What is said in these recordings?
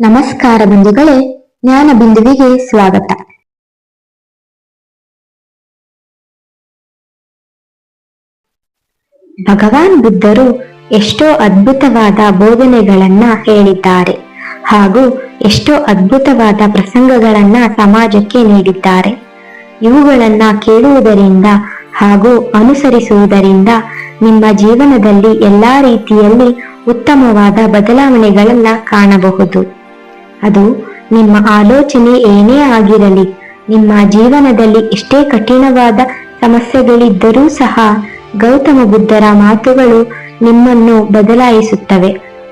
ನಮಸ್ಕಾರ ಬಂಧುಗಳೇ, ಜ್ಞಾನ ಬಿಂದುವಿಗೆ ಸ್ವಾಗತ. ಭಗವಾನ್ ಬುದ್ಧರು ಎಷ್ಟೋ ಅದ್ಭುತವಾದ ಬೋಧನೆಗಳನ್ನ ಹೇಳಿದ್ದಾರೆ ಹಾಗೂ ಎಷ್ಟೋ ಅದ್ಭುತವಾದ ಪ್ರಸಂಗಗಳನ್ನ ಸಮಾಜಕ್ಕೆ ನೀಡಿದ್ದಾರೆ. ಇವುಗಳನ್ನ ಕೇಳುವುದರಿಂದ ಹಾಗೂ ಅನುಸರಿಸುವುದರಿಂದ ನಿಮ್ಮ ಜೀವನದಲ್ಲಿ ಎಲ್ಲಾ ರೀತಿಯಲ್ಲಿ ಉತ್ತಮವಾದ ಬದಲಾವಣೆಗಳನ್ನ ಕಾಣಬಹುದು. ಅದು ನಿಮ್ಮ ಆಲೋಚನೆ ಏನೇ ಆಗಿರಲಿ, ನಿಮ್ಮ ಜೀವನದಲ್ಲಿ ಎಷ್ಟೇ ಕಠಿಣವಾದ ಸಮಸ್ಯೆಗಳಿದ್ದರೂ ಸಹ ಗೌತಮ ಬುದ್ಧರ ಮಾತುಗಳು ನಿಮ್ಮನ್ನು ಬದಲಾಯಿಸುತ್ತವೆ.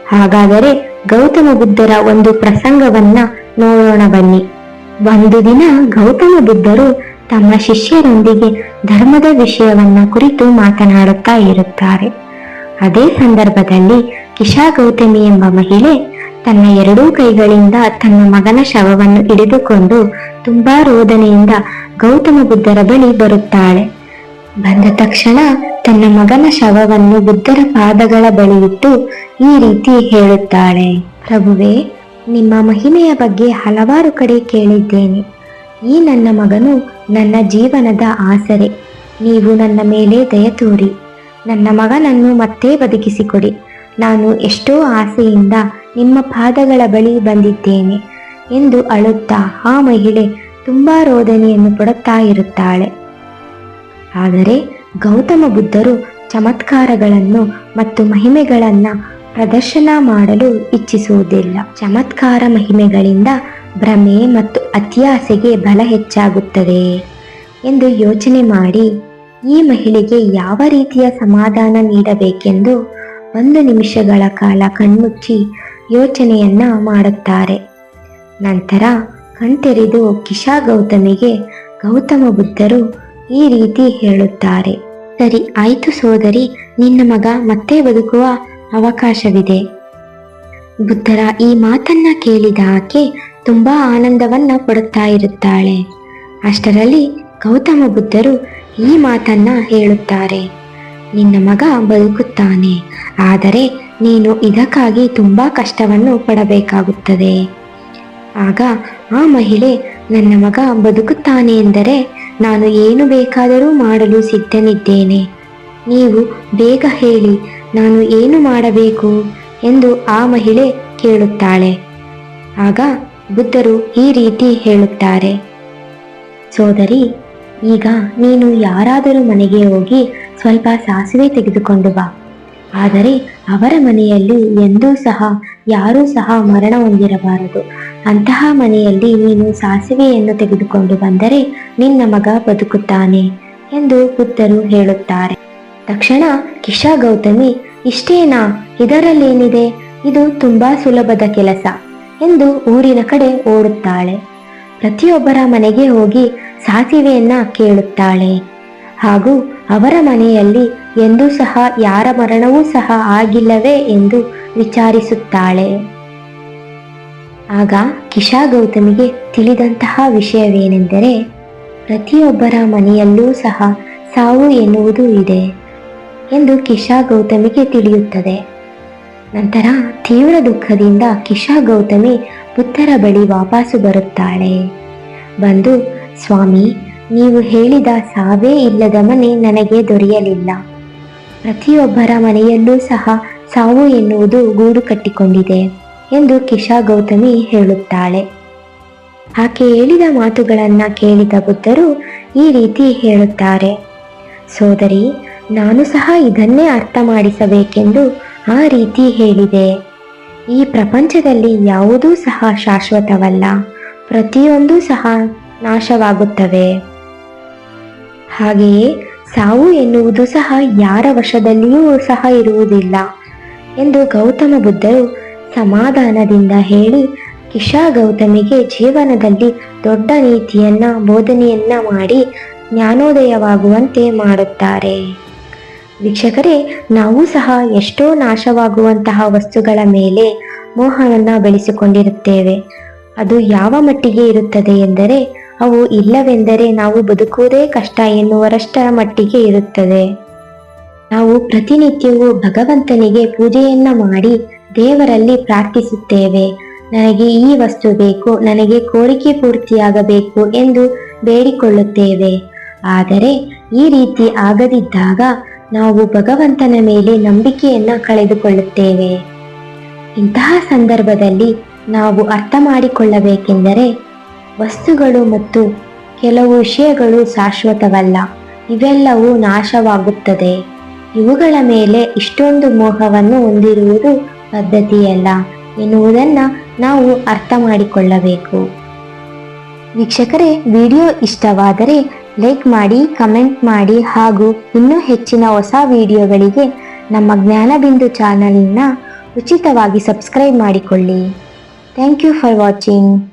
ಹಾಗಾದರೆ ಗೌತಮ ಬುದ್ಧರ ಒಂದು ಪ್ರಸಂಗವನ್ನ ನೋಡೋಣ ಬನ್ನಿ. ಒಂದು ದಿನ ಗೌತಮ ಬುದ್ಧರು ತಮ್ಮ ಶಿಷ್ಯರೊಂದಿಗೆ ಧರ್ಮದ ವಿಷಯವನ್ನ ಕುರಿತು ಮಾತನಾಡುತ್ತಾ ಇರುತ್ತಾರೆ. ಅದೇ ಸಂದರ್ಭದಲ್ಲಿ ಕಿಶಾ ಗೌತಮಿ ಎಂಬ ಮಹಿಳೆ ತನ್ನ ಎರಡೂ ಕೈಗಳಿಂದ ತನ್ನ ಮಗನ ಶವವನ್ನು ಹಿಡಿದುಕೊಂಡು ತುಂಬಾ ರೋದನೆಯಿಂದ ಗೌತಮ ಬುದ್ಧರ ಬಳಿ ಬರುತ್ತಾಳೆ. ಬಂದ ತಕ್ಷಣ ತನ್ನ ಮಗನ ಶವವನ್ನು ಬುದ್ಧರ ಪಾದಗಳ ಬಳಿ ಇಟ್ಟು ಈ ರೀತಿ ಹೇಳುತ್ತಾಳೆ. ಪ್ರಭುವೇ, ನಿಮ್ಮ ಮಹಿಮೆಯ ಬಗ್ಗೆ ಹಲವಾರು ಕಡೆ ಕೇಳಿದ್ದೇನೆ. ಈ ನನ್ನ ಮಗನು ನನ್ನ ಜೀವನದ ಆಸರೆ. ನೀವು ನನ್ನ ಮೇಲೆ ದಯ ತೋರಿ. ನನ್ನ ಮಗನನ್ನು ಮತ್ತೆ ಬದುಕಿಸಿಕೊಡಿ. ನಾನು ಎಷ್ಟೋ ಆಸೆಯಿಂದ ನಿಮ್ಮ ಪಾದಗಳ ಬಳಿ ಬಂದಿದ್ದೇನೆ ಎಂದು ಅಳುತ್ತಾ ಆ ಮಹಿಳೆ ತುಂಬಾ ರೋದನೆಯನ್ನು ಪಡುತ್ತಾ ಇರುತ್ತಾಳೆ. ಆದರೆ ಗೌತಮ ಬುದ್ಧರು ಚಮತ್ಕಾರಗಳನ್ನು ಮತ್ತು ಮಹಿಮೆಗಳನ್ನು ಪ್ರದರ್ಶನ ಮಾಡಲು ಇಚ್ಛಿಸುವುದಿಲ್ಲ. ಚಮತ್ಕಾರ ಮಹಿಮೆಗಳಿಂದ ಭ್ರಮೆ ಮತ್ತು ಅತಿಯಾಸೆಗೆ ಬಲ ಹೆಚ್ಚಾಗುತ್ತದೆ ಎಂದು ಯೋಚನೆ ಮಾಡಿ ಈ ಮಹಿಳೆಗೆ ಯಾವ ರೀತಿಯ ಸಮಾಧಾನ ನೀಡಬೇಕೆಂದು ಒಂದು ನಿಮಿಷಗಳ ಕಾಲ ಕಣ್ಮುಚ್ಚಿ ಯೋಚನೆಯನ್ನ ಮಾಡುತ್ತಾರೆ. ನಂತರ ಕಣ್ತೆರೆದು ಕಿಶಾ ಗೌತಮಿಗೆ ಗೌತಮ ಬುದ್ಧರು ಈ ರೀತಿ ಹೇಳುತ್ತಾರೆ, ಸರಿ ಆಯ್ತು ಸೋದರಿ, ನಿನ್ನ ಮಗ ಮತ್ತೆ ಬದುಕುವ ಅವಕಾಶವಿದೆ. ಬುದ್ಧರ ಈ ಮಾತನ್ನ ಕೇಳಿದ ಆಕೆ ತುಂಬಾ ಆನಂದವನ್ನ ಪಡುತ್ತಾ ಇರುತ್ತಾಳೆ. ಅಷ್ಟರಲ್ಲಿ ಗೌತಮ ಬುದ್ಧರು ಈ ಮಾತನ್ನ ಹೇಳುತ್ತಾರೆ. ನಿನ್ನ ಮಗ ಬದುಕುತ್ತಾನೆ. ಆದರೆ ನೀನು ಇದಕ್ಕಾಗಿ ತುಂಬಾ ಕಷ್ಟವನ್ನು ಪಡಬೇಕಾಗುತ್ತದೆ. ಆಗ ಆ ಮಹಿಳೆ, ನನ್ನ ಮಗ ಬದುಕುತ್ತಾನೆ ಎಂದರೆ ನಾನು ಏನು ಬೇಕಾದರೂ ಮಾಡಲು ಸಿದ್ಧನಿದ್ದೇನೆ. ನೀವು ಬೇಗ ಹೇಳಿ, ನಾನು ಏನು ಮಾಡಬೇಕು? ಎಂದು ಆ ಮಹಿಳೆ ಕೇಳುತ್ತಾಳೆ. ಆಗ ಬುದ್ಧರು ಈ ರೀತಿ ಹೇಳುತ್ತಾರೆ. ಸೋದರಿ, ಈಗ ನೀನು ಯಾರಾದರೂ ಮನೆಗೆ ಹೋಗಿ ಸ್ವಲ್ಪ ಸಾಸಿವೆ ತೆಗೆದುಕೊಂಡು ಬಾ. ಆದರೆ ಅವರ ಮನೆಯಲ್ಲಿ ಎಂದೂ ಸಹ, ಯಾರೂ ಸಹ ಮರಣ ಹೊಂದಿರಬಾರದು. ಅಂತಹ ಮನೆಯಲ್ಲಿ ನೀನು ಸಾಸಿವೆಯನ್ನು ತೆಗೆದುಕೊಂಡು ಬಂದರೆ ನಿನ್ನ ಮಗ ಬದುಕುತ್ತಾನೆ ಎಂದು ಬುದ್ಧರು ಹೇಳುತ್ತಾರೆ. ತಕ್ಷಣ ಕಿಶಾ ಗೌತಮಿ, ಇಷ್ಟೇನಾ? ಇದರಲ್ಲೇನಿದೆ? ಇದು ತುಂಬಾ ಸುಲಭದ ಕೆಲಸ. ಎಂದು ಊರಿನ ಕಡೆ ಓಡುತ್ತಾಳೆ. ಪ್ರತಿಯೊಬ್ಬರ ಮನೆಗೆ ಹೋಗಿ ಸಾಸಿವೆಯನ್ನ ಕೇಳುತ್ತಾಳೆ. ಹಾಗೂ ಅವರ ಮನೆಯಲ್ಲಿ ಎಂದೂ ಸಹ ಯಾರ ಮರಣವೂ ಸಹ ಆಗಿಲ್ಲವೇ ಎಂದು ವಿಚಾರಿಸುತ್ತಾಳೆ. ಆಗ ಕಿಶಾ ಗೌತಮಿಗೆ ತಿಳಿದಂತಹ ವಿಷಯವೇನೆಂದರೆ, ಪ್ರತಿಯೊಬ್ಬರ ಮನೆಯಲ್ಲೂ ಸಹ ಸಾವು ಎನ್ನುವುದು ಇದೆ ಎಂದು ಕಿಶಾ ಗೌತಮಿಗೆ ತಿಳಿಯುತ್ತದೆ. ನಂತರ ತೀವ್ರ ದುಃಖದಿಂದ ಕಿಶಾ ಗೌತಮಿ ಬುದ್ಧರ ಬಳಿ ವಾಪಸ್ಸು ಬರುತ್ತಾಳೆ. ಬಂದು, ಸ್ವಾಮಿ, ನೀವು ಹೇಳಿದ ಸಾವೇ ಇಲ್ಲದ ಮನೆ ನನಗೆ ದೊರೆಯಲಿಲ್ಲ. ಪ್ರತಿಯೊಬ್ಬರ ಮನೆಯಲ್ಲೂ ಸಹ ಸಾವು ಎನ್ನುವುದು ಗೂಡು ಕಟ್ಟಿಕೊಂಡಿದೆ, ಎಂದು ಕಿಶಾ ಗೌತಮಿ ಹೇಳುತ್ತಾಳೆ. ಆಕೆ ಹೇಳಿದ ಮಾತುಗಳನ್ನು ಕೇಳಿದ ಬುದ್ಧರು ಈ ರೀತಿ ಹೇಳುತ್ತಾರೆ, ಸೋದರಿ, ನಾನು ಸಹ ಇದನ್ನೇ ಅರ್ಥ ಮಾಡಿಸಬೇಕೆಂದು ಆ ರೀತಿ ಹೇಳಿದೆ. ಈ ಪ್ರಪಂಚದಲ್ಲಿ ಯಾವುದೂ ಸಹ ಶಾಶ್ವತವಲ್ಲ. ಪ್ರತಿಯೊಂದೂ ಸಹ ನಾಶವಾಗುತ್ತವೆ. ಹಾಗೆಯೇ ಸಾವು ಎನ್ನುವುದು ಸಹ ಯಾರ ವಶದಲ್ಲಿಯೂ ಸಹ ಇರುವುದಿಲ್ಲ ಎಂದು ಗೌತಮ ಬುದ್ಧರು ಸಮಾಧಾನದಿಂದ ಹೇಳಿ ಕಿಶಾ ಗೌತಮಿಗೆ ಜೀವನದಲ್ಲಿ ದೊಡ್ಡ ನೀತಿಯನ್ನ ಬೋಧನೆಯನ್ನ ಮಾಡಿ ಜ್ಞಾನೋದಯವಾಗುವಂತೆ ಮಾಡುತ್ತಾರೆ. ವೀಕ್ಷಕರೇ, ನಾವು ಸಹ ಎಷ್ಟೋ ನಾಶವಾಗುವಂತಹ ವಸ್ತುಗಳ ಮೇಲೆ ಮೋಹವನ್ನು ಬೆಳೆಸಿಕೊಂಡಿರುತ್ತೇವೆ. ಅದು ಯಾವ ಮಟ್ಟಿಗೆ ಇರುತ್ತದೆ ಎಂದರೆ, ಅವು ಇಲ್ಲವೆಂದರೆ ನಾವು ಬದುಕುವುದೇ ಕಷ್ಟ ಎನ್ನುವರಷ್ಟರ ಮಟ್ಟಿಗೆ ಇರುತ್ತದೆ. ನಾವು ಪ್ರತಿನಿತ್ಯವೂ ಭಗವಂತನಿಗೆ ಪೂಜೆಯನ್ನ ಮಾಡಿ ದೇವರಲ್ಲಿ ಪ್ರಾರ್ಥಿಸುತ್ತೇವೆ. ನನಗೆ ಈ ವಸ್ತು ಬೇಕು, ನನಗೆ ಕೋರಿಕೆ ಪೂರ್ತಿಯಾಗಬೇಕು ಎಂದು ಬೇಡಿಕೊಳ್ಳುತ್ತೇವೆ. ಆದರೆ, ಈ ರೀತಿ ಆಗದಿದ್ದಾಗ ನಾವು ಭಗವಂತನ ಮೇಲೆ ನಂಬಿಕೆಯನ್ನ ಕಳೆದುಕೊಳ್ಳುತ್ತೇವೆ. ಇಂತಹ ಸಂದರ್ಭದಲ್ಲಿ ನಾವು ಅರ್ಥ ಮಾಡಿಕೊಳ್ಳಬೇಕೆಂದರೆ ವಸ್ತುಗಳು ಮತ್ತು ಕೆಲವು ವಿಷಯಗಳು ಶಾಶ್ವತವಲ್ಲ. ಇವೆಲ್ಲವೂ ನಾಶವಾಗುತ್ತದೆ. ಇವುಗಳ ಮೇಲೆ ಇಷ್ಟೊಂದು ಮೋಹವನ್ನು ಹೊಂದಿರುವುದು ಪದ್ಧತಿಯಲ್ಲ ಎನ್ನುವುದನ್ನು ನಾವು ಅರ್ಥ ಮಾಡಿಕೊಳ್ಳಬೇಕು. ವೀಕ್ಷಕರೇ, ವಿಡಿಯೋ ಇಷ್ಟವಾದರೆ ಲೈಕ್ ಮಾಡಿ ಕಮೆಂಟ್ ಮಾಡಿ ಹಾಗೂ ಇನ್ನೂ ಹೆಚ್ಚಿನ ಹೊಸ ವಿಡಿಯೋಗಳಿಗೆ ನಮ್ಮ ಜ್ಞಾನಬಿಂದು ಚಾನಲ್ನ ಉಚಿತವಾಗಿ ಸಬ್ಸ್ಕ್ರೈಬ್ ಮಾಡಿಕೊಳ್ಳಿ. Thank you for watching